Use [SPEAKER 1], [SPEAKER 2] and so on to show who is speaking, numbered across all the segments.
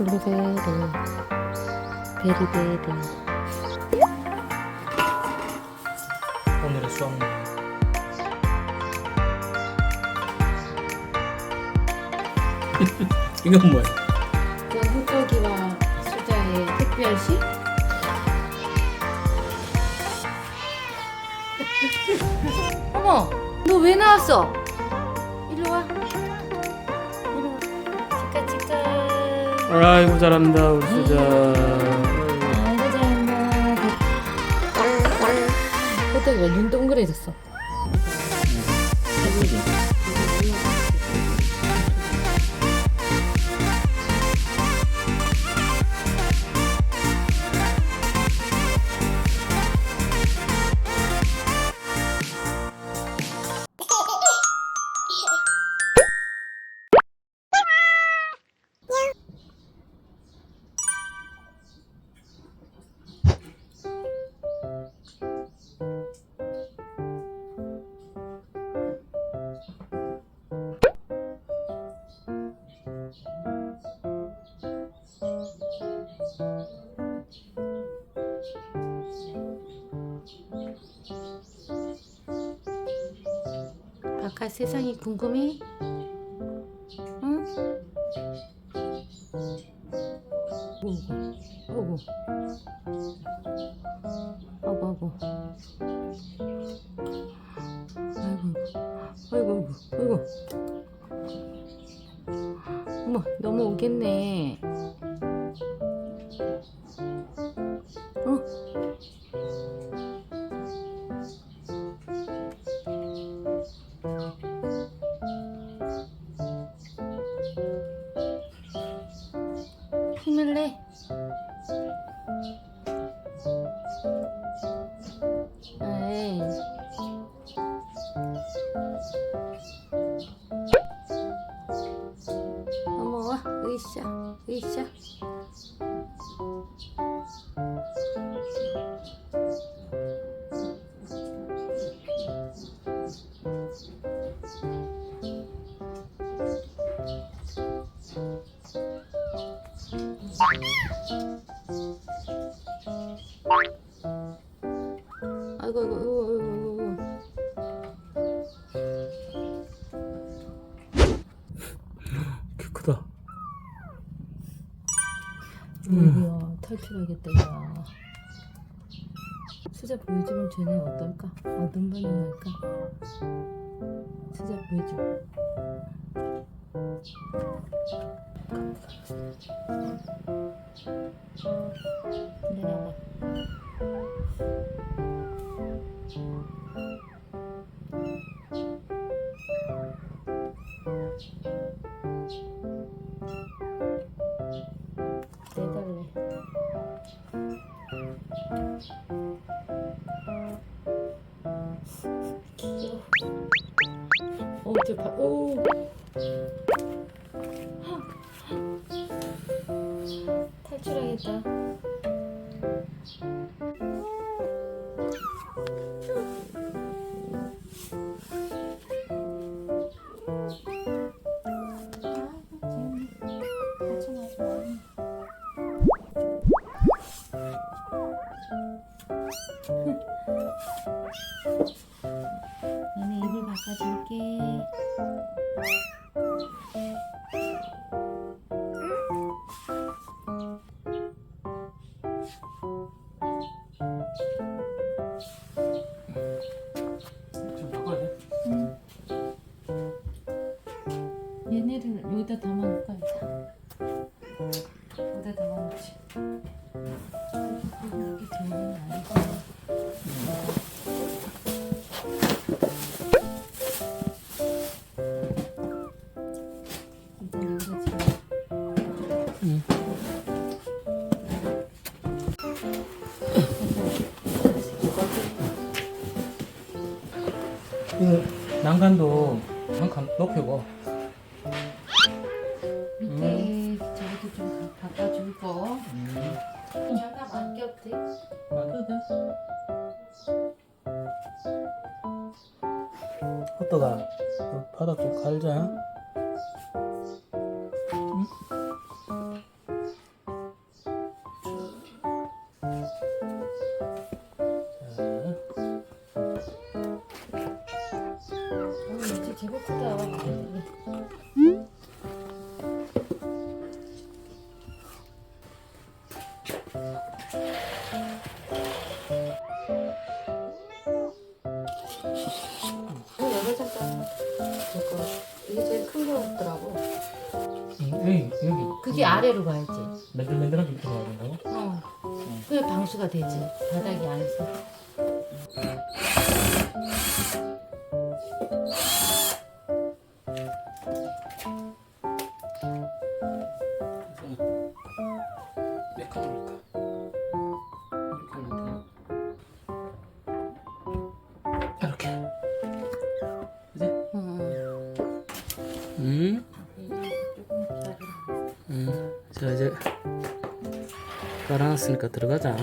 [SPEAKER 1] 블루베리 베리베리
[SPEAKER 2] 오늘의 수학문 이건 뭐야?
[SPEAKER 1] 그 호적이와 수자의 특별 시 어머 너 왜 나왔어?
[SPEAKER 2] 아이고 잘한다 우리 수자
[SPEAKER 1] 아이고 잘한다. 호적이가 눈 동그래졌어 바깥 세상이 궁금해? 탈출하겠다 야 수자 보여주면 쟤네 어떨까? 어떤 반응할까? 수자 보여줘 내려봐 여기다 담아놓을까 일단. 여기다 담아놓지. 여기 들면 아니고.
[SPEAKER 2] 난간도 한 칸 높이고
[SPEAKER 1] 제법 크다. 이게 제일 큰 거 같더라고.
[SPEAKER 2] 응, 여기 여기
[SPEAKER 1] 그게 아래로 가야지.
[SPEAKER 2] 맨들맨들하게 이렇게 가야 된다고?
[SPEAKER 1] 어. 그게 방수가 되지. 바닥이 안에서. 응?
[SPEAKER 2] 응. 자 이제 깔아놨으니까 들어가자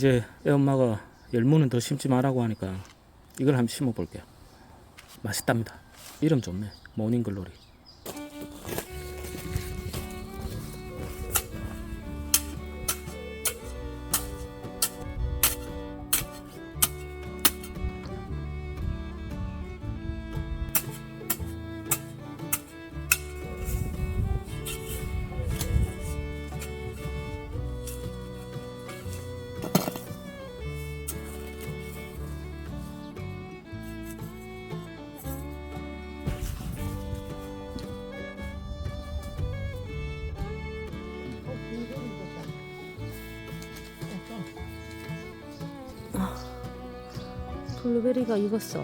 [SPEAKER 2] 이제 애 엄마가 열무는 더 심지 말라고 하니까 이걸 한번 심어 볼게요. 맛있답니다. 이름 좋네. 모닝글로리
[SPEAKER 1] 익었어.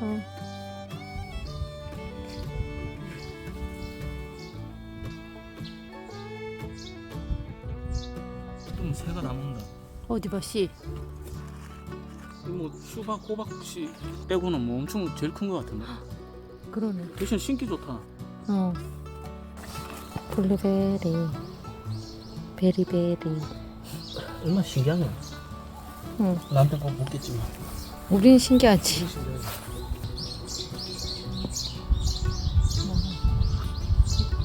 [SPEAKER 1] 어.
[SPEAKER 2] 좀 새가 남는다
[SPEAKER 1] 어디 봐, 씨.
[SPEAKER 2] 뭐 수박 호박 씨 빼고는 뭐 엄청 제일 큰 것 같은데
[SPEAKER 1] 그러네.
[SPEAKER 2] 대신 신기 좋다
[SPEAKER 1] 어. 블루베리. 베리베리.
[SPEAKER 2] 얼마나 신기하냐
[SPEAKER 1] 응.
[SPEAKER 2] 나한테 꼭 먹겠지만
[SPEAKER 1] 우린 신기하지.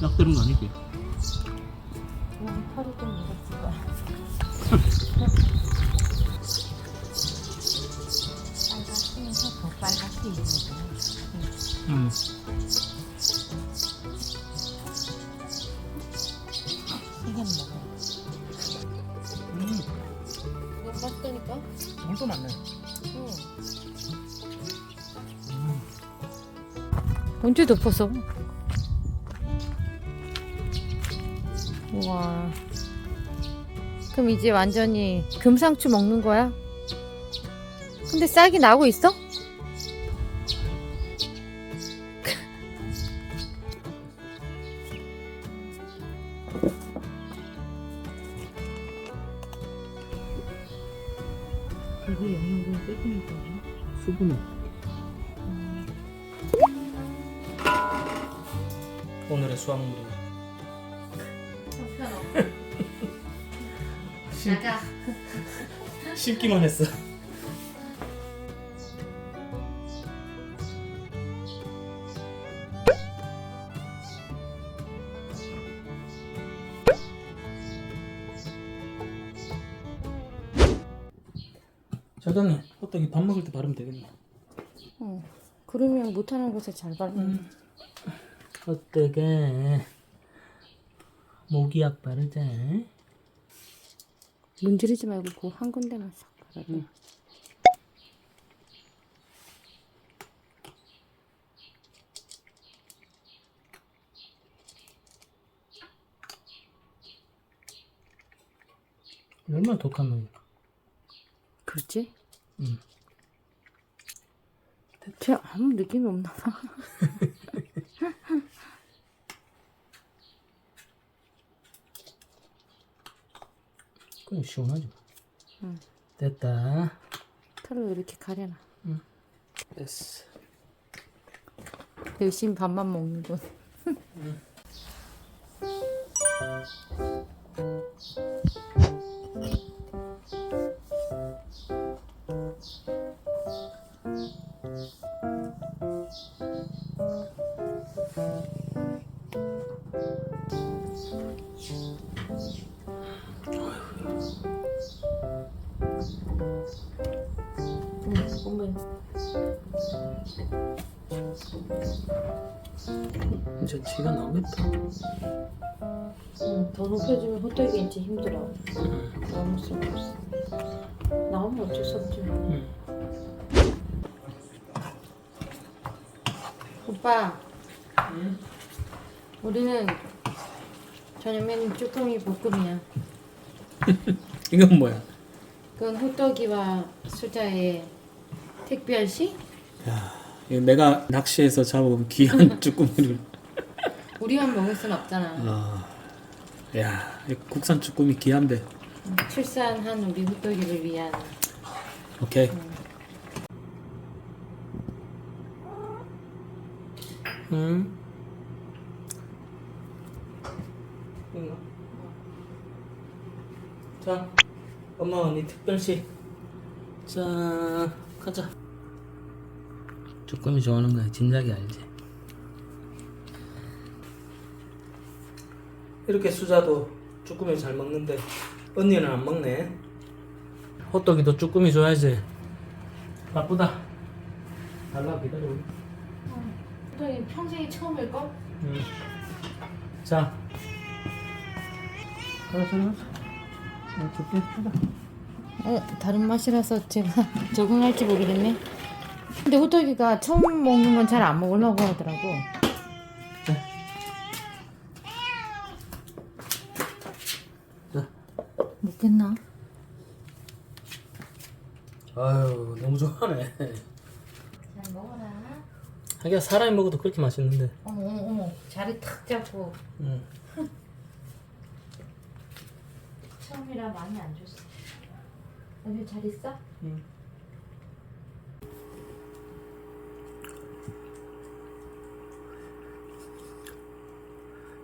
[SPEAKER 2] 약 들은 거 아니지?
[SPEAKER 1] 난 털이 좀 익었을 거야. 빨갛게 더 빨갛게 익었구나.
[SPEAKER 2] 응
[SPEAKER 1] 이건 먹어.
[SPEAKER 2] 물도 많네
[SPEAKER 1] 응. 언제 덮었어? 우와. 그럼 이제 완전히 금상추 먹는 거야? 근데 싹이 나고 있어?
[SPEAKER 2] 오늘의 수확물이
[SPEAKER 1] 나가.
[SPEAKER 2] 심기만 했어. 저자님 호떡이 밥 먹을 때 바르면 되겠네.
[SPEAKER 1] 어. 그러면 못하는 곳에 잘 바르는
[SPEAKER 2] 호떡에 모기 약 바르자
[SPEAKER 1] 문지르지 말고 그 한 군데만 싹 바르래.
[SPEAKER 2] 응. 얼마나 독한 놈이야
[SPEAKER 1] 그렇지?
[SPEAKER 2] 응.
[SPEAKER 1] 대체 아무 느낌이 없나 봐.
[SPEAKER 2] 그냥 시원하지 뭐.
[SPEAKER 1] 응.
[SPEAKER 2] 됐다
[SPEAKER 1] 털로 이렇게 가려놔.
[SPEAKER 2] 응. 됐어.
[SPEAKER 1] 열심히 밥만 먹는군. 응,
[SPEAKER 2] 이제 지가 나오겠다.
[SPEAKER 1] 응, 더 높여주면 호떡이 이제 힘들어. 너무 수 없어. 나오면 어쩔 수 없지.
[SPEAKER 2] 응.
[SPEAKER 1] 오빠. 우리는 저녁 메뉴 쭈꾸미 볶음이야.
[SPEAKER 2] 이건 뭐야?
[SPEAKER 1] 그건 호떡이와 수자의 특별시?
[SPEAKER 2] 이거 내가 낚시해서 잡아온 귀한 쭈꾸미를.
[SPEAKER 1] 우리만 먹을 순 없잖아.
[SPEAKER 2] 아, 야, 이 국산 쭈꾸미 귀한데.
[SPEAKER 1] 출산한 우리 호떡이를 위한
[SPEAKER 2] 오케이. 음. 이거. 자, 엄마 언니 특별시. 자, 가자. 쭈꾸미 좋아하는 거야, 진작에 알지? 이렇게 수자도 쭈꾸미 잘 먹는데 언니는 안 먹네. 호떡이도 쭈꾸미 줘야지. 바쁘다. 달라 기다려.
[SPEAKER 1] 호떡이 평생이 처음일걸?
[SPEAKER 2] 응. 자. 가자, 가자,
[SPEAKER 1] 어, 다른 맛이라서 제가 적응할지 모르겠네. 근데 호떡이가 처음 먹는 건 잘 안 먹으려고 하더라고.
[SPEAKER 2] 자.
[SPEAKER 1] 먹겠나?
[SPEAKER 2] 아유, 너무 좋아하네.
[SPEAKER 1] 잘 먹어라.
[SPEAKER 2] 하기야 사람이 먹어도 그렇게 맛있는데.
[SPEAKER 1] 어머, 어머, 어머. 자리 탁 잡고.
[SPEAKER 2] 응.
[SPEAKER 1] 처음이라 많이 안 줬어. 언니 잘 있어?
[SPEAKER 2] 응.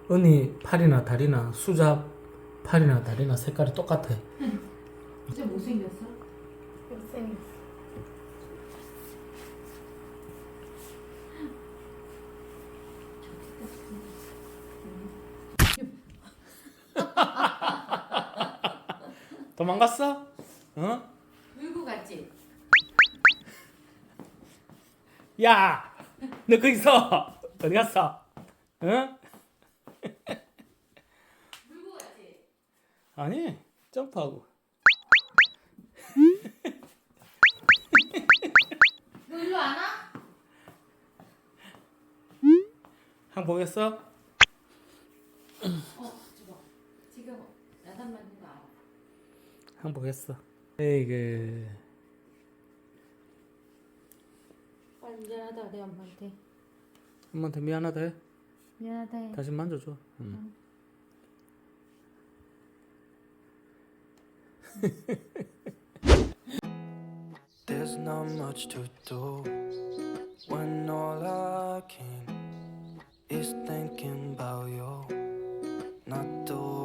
[SPEAKER 2] 언니 팔이나 다리나 수자 팔이나 다리나 색깔이 똑같아.
[SPEAKER 1] 진짜 못생겼어? 못생겼어.
[SPEAKER 2] 도망갔어? 어?
[SPEAKER 1] 울고 갔지?
[SPEAKER 2] 야, 너 거기서 어디 갔어? 응?
[SPEAKER 1] 울고 갔지?
[SPEAKER 2] 아니, 점프하고.
[SPEAKER 1] 너 일로 안 와?
[SPEAKER 2] 한 보겠어?
[SPEAKER 1] 어, 저거. 지금 야단 맞는 거 알아?
[SPEAKER 2] 한 보겠어. 에이그
[SPEAKER 1] 빨리 미안하다 내 엄마한테.
[SPEAKER 2] 엄마한테 미안하다 해.
[SPEAKER 1] 미안하다 해.
[SPEAKER 2] 다시 만져줘. 응.
[SPEAKER 3] There's not much to do when all I can is thinking about you. Not doing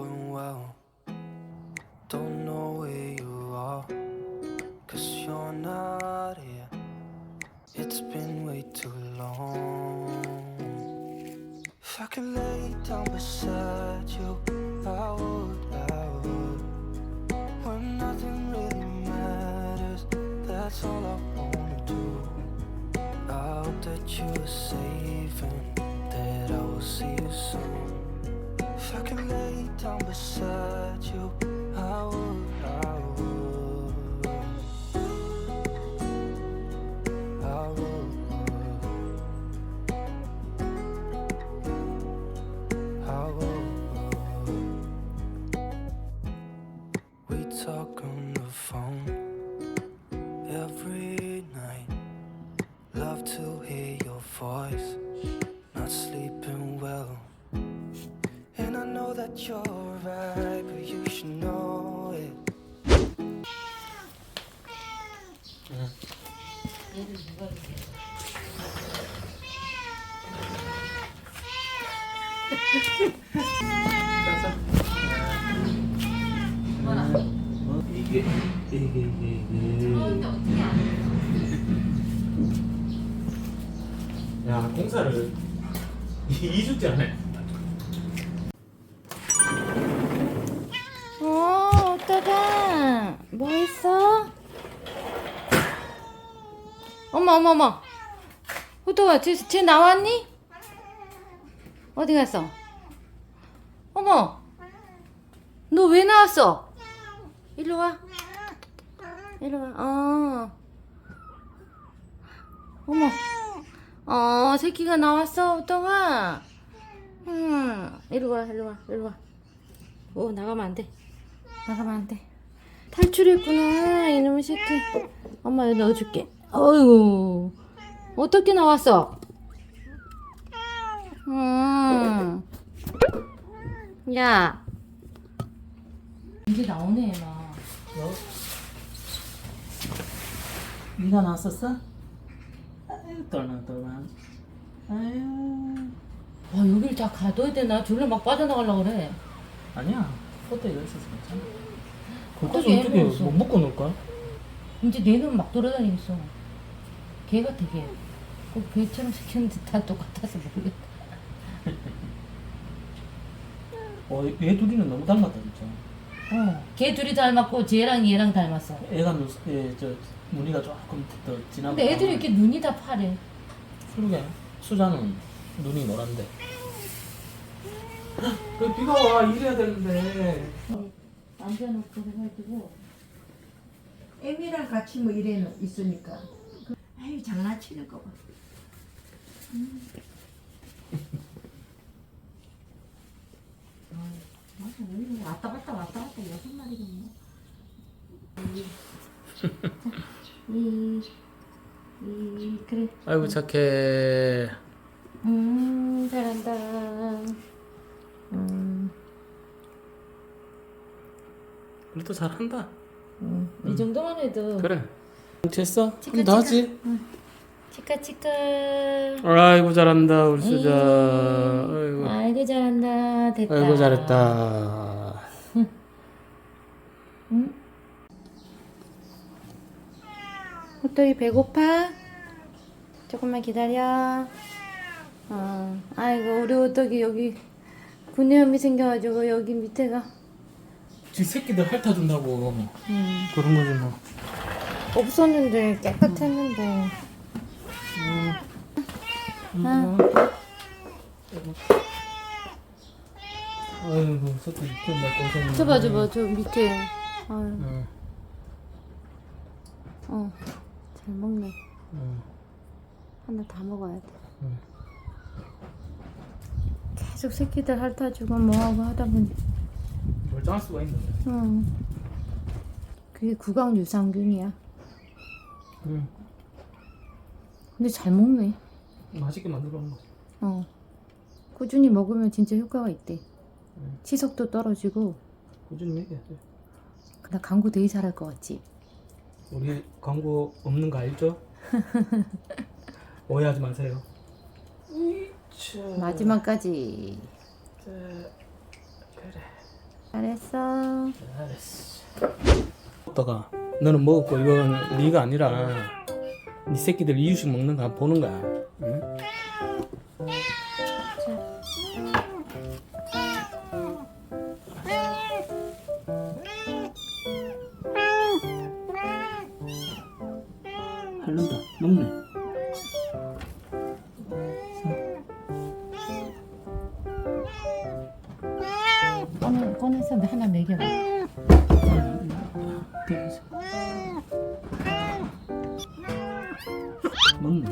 [SPEAKER 3] It's been way too long. If I could lay down beside you,
[SPEAKER 2] 야 공사를 2주째 하네.
[SPEAKER 1] 어, 오빠가 뭐 했어? 어머, 어머, 어머. 호떡아, 쟤, 쟤 나왔니? 어디 갔어? 어머, 너 왜 나왔어? 일로 와. 일로 와. 어. 어머. 어, 새끼가 나왔어, 호떡아. 음, 일로 와, 일로 와, 일로 와. 오 나가면 안 돼. 나가면 안 돼. 탈출했구나 이놈의 새끼. 엄마 여기 넣어줄게. 어이구 어떻게 나왔어? 음. 야. 이제 나오네 막.
[SPEAKER 2] 네가 나왔었어? 아유 떨나. 아유.
[SPEAKER 1] 와 여기를 다 가둬야 되나? 졸려 막 빠져나가려 그래.
[SPEAKER 2] 아니야. 포도 여기 있어서 괜찮아. 거기서
[SPEAKER 1] 어떻게?
[SPEAKER 2] 뭐 묶어 놓을까?
[SPEAKER 1] 이제 내눈 막 돌아다니겠어. 개 같아 개. 꼭 개처럼 생겼는데 다 똑같아서 모르겠다.
[SPEAKER 2] 어, 얘 둘이는 너무 닮았다 진짜.
[SPEAKER 1] 어. 개 둘이 닮았고 쟤랑 얘랑 닮았어.
[SPEAKER 2] 애가 눈, 예, 저 무늬가 조금 더 진한.
[SPEAKER 1] 근데 애들이 이렇게 눈이 다 파래.
[SPEAKER 2] 그러게. 수자는 눈이 노란데. 그 비가 와 이래야 되는데.
[SPEAKER 1] 앉아놓고 해가지고
[SPEAKER 4] 애미랑 같이 뭐 이래 있으니까. 아유 장난치는 거 봐.
[SPEAKER 1] 이래 왔다 갔다 왔다 갔다 여섯 마리겠네. 이, 이 그래.
[SPEAKER 2] 아이고 착해.
[SPEAKER 1] 음 잘한다. 음,
[SPEAKER 2] 그래도 잘한다.
[SPEAKER 1] 음, 이 정도만 해도
[SPEAKER 2] 그래. 됐어? 한번 더 하지.
[SPEAKER 1] 치카 치카.
[SPEAKER 2] 아이고 잘한다 우리. 수자. 아이고.
[SPEAKER 1] 아이고 잘한다 됐다.
[SPEAKER 2] 아이고 잘했다.
[SPEAKER 1] 호떡이 배고파? 조금만 기다려. 어, 아이고 우리 호떡이 여기 구내염이 생겨가지고 여기 밑에가
[SPEAKER 2] 지 새끼들 핥아준다고
[SPEAKER 1] 음,
[SPEAKER 2] 그런 거지 뭐.
[SPEAKER 1] 없었는데 깨끗했는데. 아,
[SPEAKER 2] 아이고 새끼 미쳤나 고생.
[SPEAKER 1] 저봐 저봐 저 밑에. 아유,
[SPEAKER 2] 응.
[SPEAKER 1] 어, 잘 먹네.
[SPEAKER 2] 응.
[SPEAKER 1] 하나 다 먹어야 돼.
[SPEAKER 2] 응.
[SPEAKER 1] 계속 새끼들 핥아주고 뭐하고 하다 보니.
[SPEAKER 2] 멀쩡할 수가 있는데.
[SPEAKER 1] 응. 그게 구강 유산균이야.
[SPEAKER 2] 응.
[SPEAKER 1] 근데 잘 먹네.
[SPEAKER 2] 맛있게 만들어 놓은 거.
[SPEAKER 1] 어. 꾸준히 먹으면 진짜 효과가 있대.
[SPEAKER 2] 응.
[SPEAKER 1] 치석도 떨어지고,
[SPEAKER 2] 꾸준히 먹여야 돼.
[SPEAKER 1] 나 광고 되게 잘할 것 같지?
[SPEAKER 2] 우리 광고 없는 거 알죠? 오해하지 마세요.
[SPEAKER 1] 마지막까지.
[SPEAKER 2] 그래.
[SPEAKER 1] 잘했어.
[SPEAKER 2] 잘했어. 오빠가 너는 먹었고 이건 네가 아니라 네 새끼들 이유식 먹는 거 보는 거야. 응? 먹네.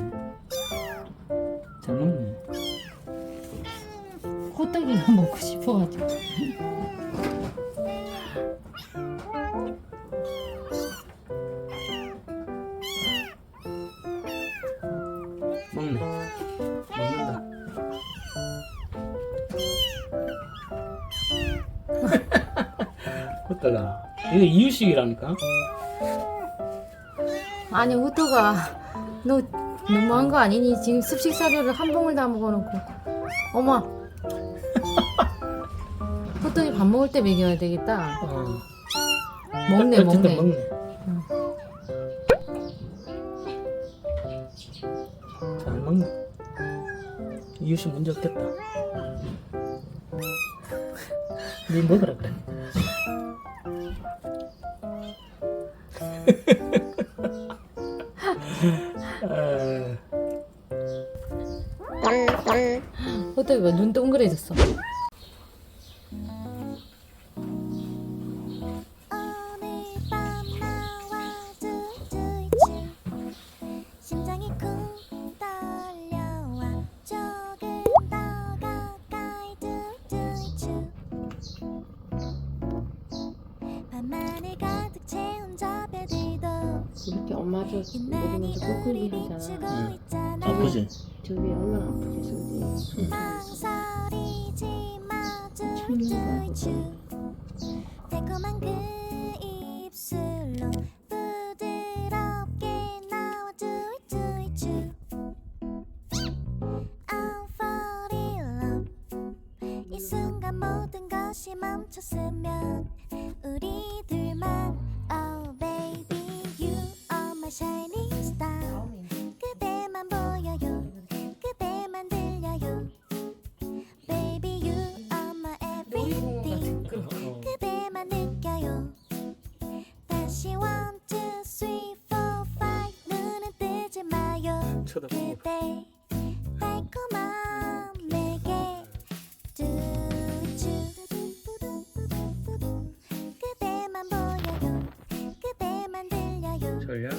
[SPEAKER 2] 잘 먹네.
[SPEAKER 1] 호떡이가 먹고 싶어가지고.
[SPEAKER 2] 먹네. 먹는다. 호떡아. 이거 이유식이라니까?
[SPEAKER 1] 아니, 호떡아. 너 너무한 거 아니니? 지금 습식 사료를 한 봉을 다 먹어놓고. 어머. 호떡이 밥 먹을 때 먹여야 되겠다.
[SPEAKER 2] 어.
[SPEAKER 1] 먹네
[SPEAKER 2] 어쨌든
[SPEAKER 1] 먹네.
[SPEAKER 2] 먹네. 잘 먹네. 이웃이 문제 없겠다. 니 먹으라 그래. 응.
[SPEAKER 5] 있잖아
[SPEAKER 2] 아프지?
[SPEAKER 1] 저기 얼마나.
[SPEAKER 5] 망설이지 마 두두이치 달콤한 그 입술로 부드럽게 나와 두이두이쭈 I'm fall in love 이 순간 모든 것이 멈췄으면 그대 달콤한 내게 두쭈 그대만 보여요 그대만 들려요
[SPEAKER 2] 졸려?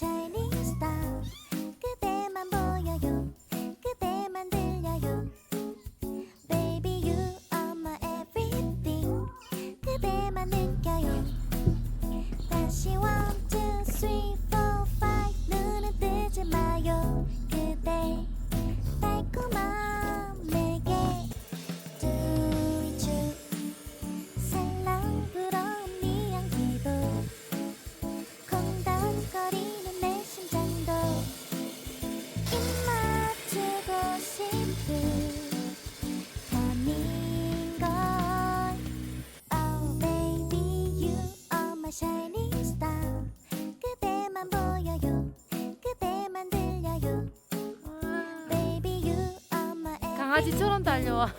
[SPEAKER 5] shine.
[SPEAKER 1] 강아지처럼 달려와.